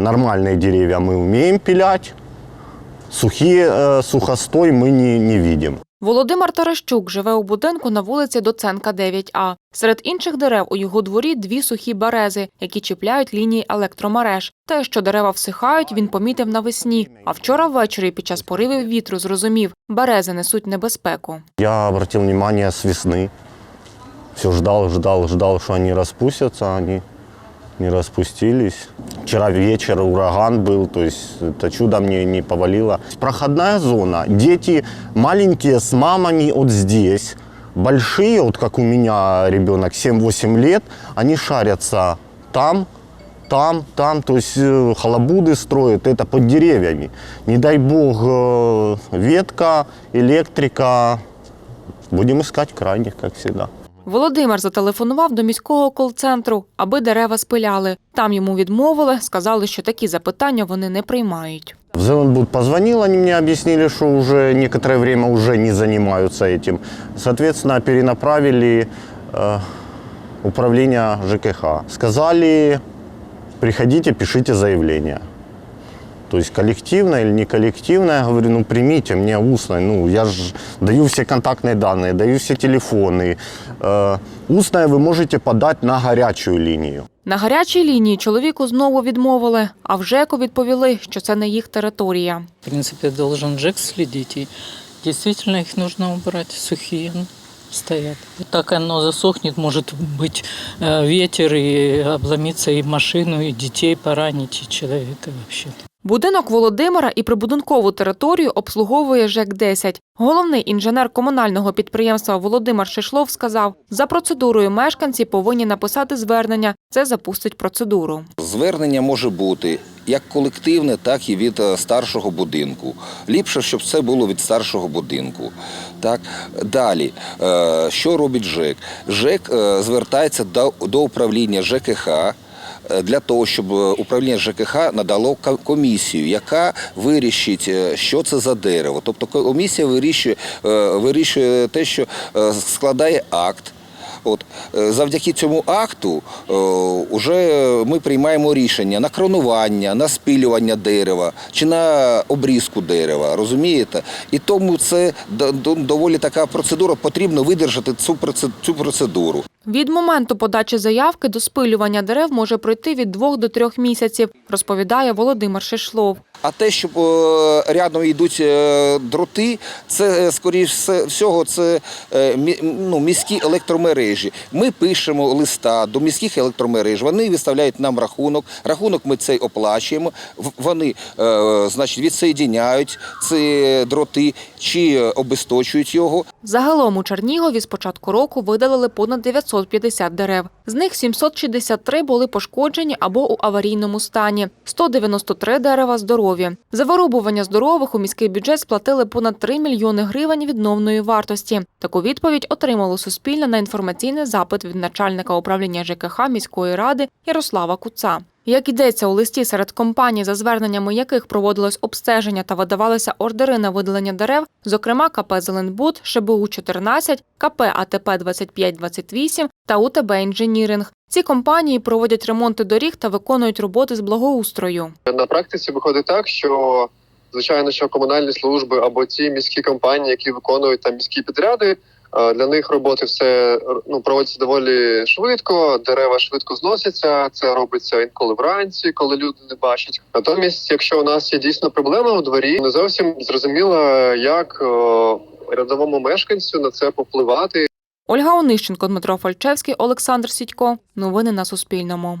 нормальные деревья мы умеем пилять, сухие, э, сухостой мы не, не видим. Володимир Таращук живе у будинку на вулиці Доценка 9А. Серед інших дерев у його дворі дві сухі берези, які чіпляють лінії електромереж. Те, що дерева всихають, він помітив навесні. А вчора ввечері під час поривів вітру зрозумів, берези несуть небезпеку. Я обратил внимание с весны. Все ждал, ждал, ждал, что они распустятся, они не распустились. Вчера вечер ураган был, то есть это чудо мне не повалило. Проходная зона. Дети маленькие с мамами вот здесь. Большие, вот как у меня ребенок, 7-8 лет, они шарятся там, там, там, то есть э, халабуды строят, это под деревьями. Не дай бог э, ветка, электрика. Будем искать крайних, как всегда. Володимир зателефонував до міського кол-центру, аби дерева спиляли. Там йому відмовили, сказали, що такі запитання вони не приймають. В Зеленбуд позвонил, они мне объяснили, что уже некоторое время уже не занимаются этим. Соответственно, перенаправили э, управление ЖКХ. Сказали, приходите, пишите заявление. То есть коллективное или не коллективное, я говорю, ну примите мне устно, ну я же даю все контактные данные, даю все телефоны. Э, устное вы можете подать на горячую линию. На гарячій лінії чоловіку знову відмовили, а в ЖЕКу відповіли, що це не їх територія. В принципе, должен ЖЭК следить. И действительно их нужно убрать. Сухие ну, стоят. Так оно засохнет, может быть э, ветер и обломиться и машину, и детей поранить, и человека вообще. Будинок Володимира і прибудинкову територію обслуговує ЖЕК-10. Головний інженер комунального підприємства Володимир Шишлов сказав, за процедурою мешканці повинні написати звернення. Це запустить процедуру. Звернення може бути як колективне, так і від е, старшого будинку. Ліпше, щоб це було від старшого будинку. Так далі, е, що робить ЖЕК? ЖЕК е, звертається до, до управління ЖКХ. Е, Для того щоб е, управління ЖКХ надало комісію, яка вирішить, е, що це за дерево. Тобто комісія вирішує, вирішує те, що складає акт. От завдяки цьому акту е, уже ми приймаємо рішення на кронування, на спилювання дерева чи на обрізку дерева. Розумієте? І тому це до- до- доволі така процедура. Потрібно видержати цю процедуру. Від моменту подачі заявки до спилювання дерев може пройти від двох до трьох місяців, розповідає Володимир Шишлов. А те, що е, рядом йдуть е, дроти, це е, скоріш всього це ну, міські електромережі. Ми пишемо листа до міських електромереж. Вони виставляють нам рахунок. Рахунок ми цей оплачуємо. Вони значить відсоєдіняють ці дроти чи обесточують його. Загалом у Чернігові з початку року видалили понад 950 дерев. З них 763 були пошкоджені або у аварійному стані, 193 дерева здорові. За вирубування здорових у міський бюджет сплатили понад 3 мільйони гривень відновної вартості. Таку відповідь отримало Суспільне на інформаційний запит від начальника управління ЖКХ міської ради Ярослава Куца. Як йдеться у листі серед компаній, за зверненнями яких проводилось обстеження та видавалися ордери на видалення дерев, зокрема КП «Зеленбуд», ШБУ 14, КП АТП 2528 та УТБ Інженіринг. Ці компанії проводять ремонти доріг та виконують роботи з благоустрою. На практиці виходить так, що звичайно, що комунальні служби або ті міські компанії, які виконують там міські підряди, для них роботи все ну проводяться доволі швидко. Дерева швидко зносяться. Це робиться інколи вранці, коли люди не бачать. Натомість, якщо у нас є дійсно проблема у дворі, не зовсім зрозуміло, як е, рядовому мешканцю на це попливати. Ольга Онищенко, Дмитро Фальчевський, Олександр Сідько. Новини на Суспільному.